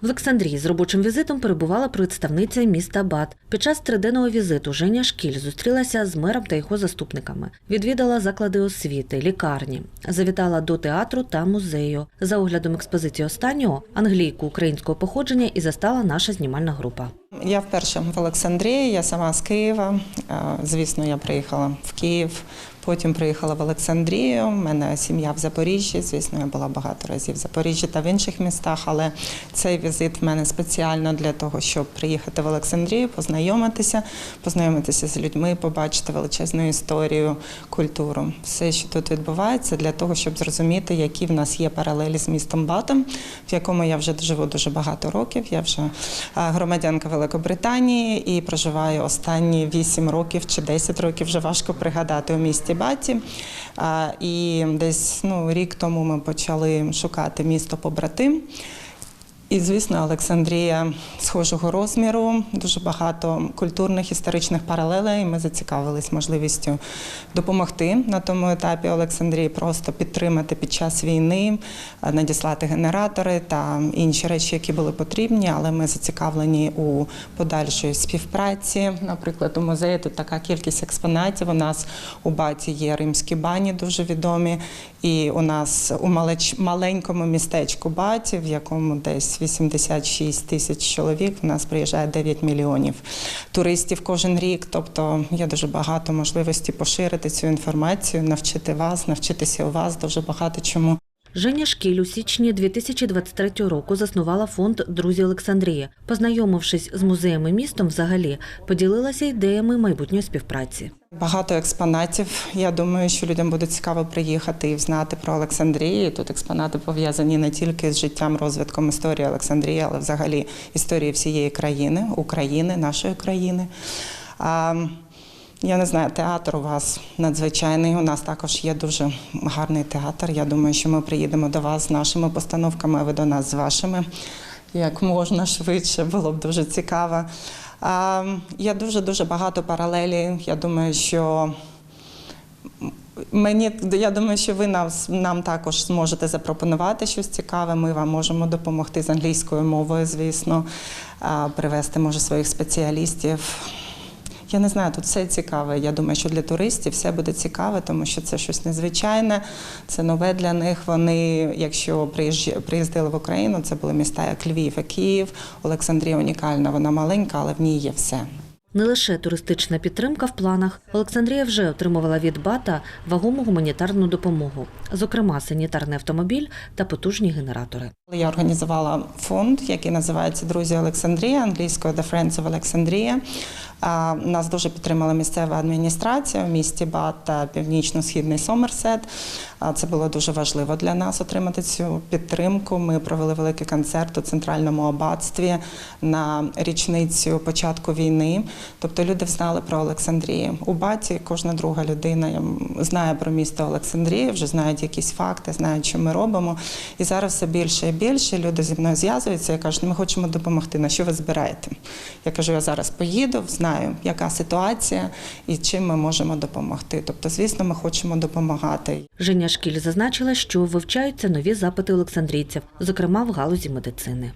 В Олександрії з робочим візитом перебувала представниця міста Бат. Під час триденного візиту Женя Шкіль зустрілася з мером та його заступниками. Відвідала заклади освіти, лікарні, завітала до театру та музею. За оглядом експозиції останнього англійку українського походження і застала наша знімальна група. Я вперше в Олександрії, я сама з Києва. Е, Звісно, я приїхала в Київ, потім приїхала в Олександрію. У мене сім'я в Запоріжжі. Звісно, я була багато разів в Запоріжжі та в інших містах, але цей візит в мене спеціально для того, щоб приїхати в Олександрію, познайомитися, познайомитися з людьми, побачити величезну історію, культуру. Все, що тут відбувається, для того, щоб зрозуміти, які в нас є паралелі з містом Батом, в якому я вже живу дуже багато років. Я вже е, громадянка Великобританії і проживаю останні 8 років чи 10 років, вже важко пригадати у місті Баті. І десь ну, рік тому ми почали шукати місто побратим. І, звісно, Олександрія схожого розміру, дуже багато культурних історичних паралелей. Ми зацікавились можливістю допомогти на тому етапі Олександрії, просто підтримати під час війни, е, надіслати генератори та інші речі, які були потрібні. Але ми зацікавлені у подальшої співпраці. Наприклад, у музеї тут така кількість експонатів. У нас у баті є римські бані, дуже відомі. І у нас у маленькому містечку Баті, в якому десь 86 тисяч чоловік, у нас приїжджає 9 мільйонів туристів кожен рік. Тобто є дуже багато можливості поширити цю інформацію, навчити вас, навчитися у вас дуже багато чому. Женя Шкіль у січні 2023 року заснувала фонд Друзі Олександрії. Познайомившись з музеєм і містом, взагалі поділилася ідеями майбутньої співпраці. Багато експонатів. Я думаю, що людям буде цікаво приїхати і знати про Олександрію. Тут експонати пов'язані не тільки з життям, розвитком історії Олександрії, але взагалі історії всієї країни, України, нашої країни. Я не знаю, театр у вас надзвичайний. У нас також є дуже гарний театр. Я думаю, що ми приїдемо до вас з нашими постановками, а ви до нас з вашими. Як можна швидше, було б дуже цікаво. Є дуже дуже багато паралелі. Я думаю, що Мені я думаю, що ви нам, нам також зможете запропонувати щось цікаве. Ми вам можемо допомогти з англійською мовою, звісно, а, привезти може своїх спеціалістів. Я не знаю, тут все цікаве. Я думаю, що для туристів все буде цікаве, тому що це щось незвичайне, це нове для них. Вони, якщо приїздили в Україну, це були міста як Львів і Київ. Олександрія унікальна, вона маленька, але в ній є все. Не лише туристична підтримка в планах. Олександрія вже отримувала від БАТа вагому гуманітарну допомогу, зокрема санітарний автомобіль та потужні генератори. Я організувала фонд, який називається Друзі Олександрія, англійською The Friends of Alexandria. А, Нас дуже підтримала місцева адміністрація в місті Бат та північно-східний Сомерсет. А, Це було дуже важливо для нас отримати цю підтримку. Ми провели великий концерт у центральному аббатстві на річницю початку війни. Тобто люди знали про Олександрію. У Баті кожна друга людина знає про місто Олександрія, вже знають якісь факти, знають, що ми робимо. І зараз все більше і більше люди зі мною зв'язуються і кажуть, ми хочемо допомогти. На що ви збираєте? Я кажу, я зараз поїду, знаю, яка ситуація і чим ми можемо допомогти. Тобто, звісно, ми хочемо допомагати. Женя Шкіль зазначила, що вивчаються нові запити олександрійців, зокрема в галузі медицини.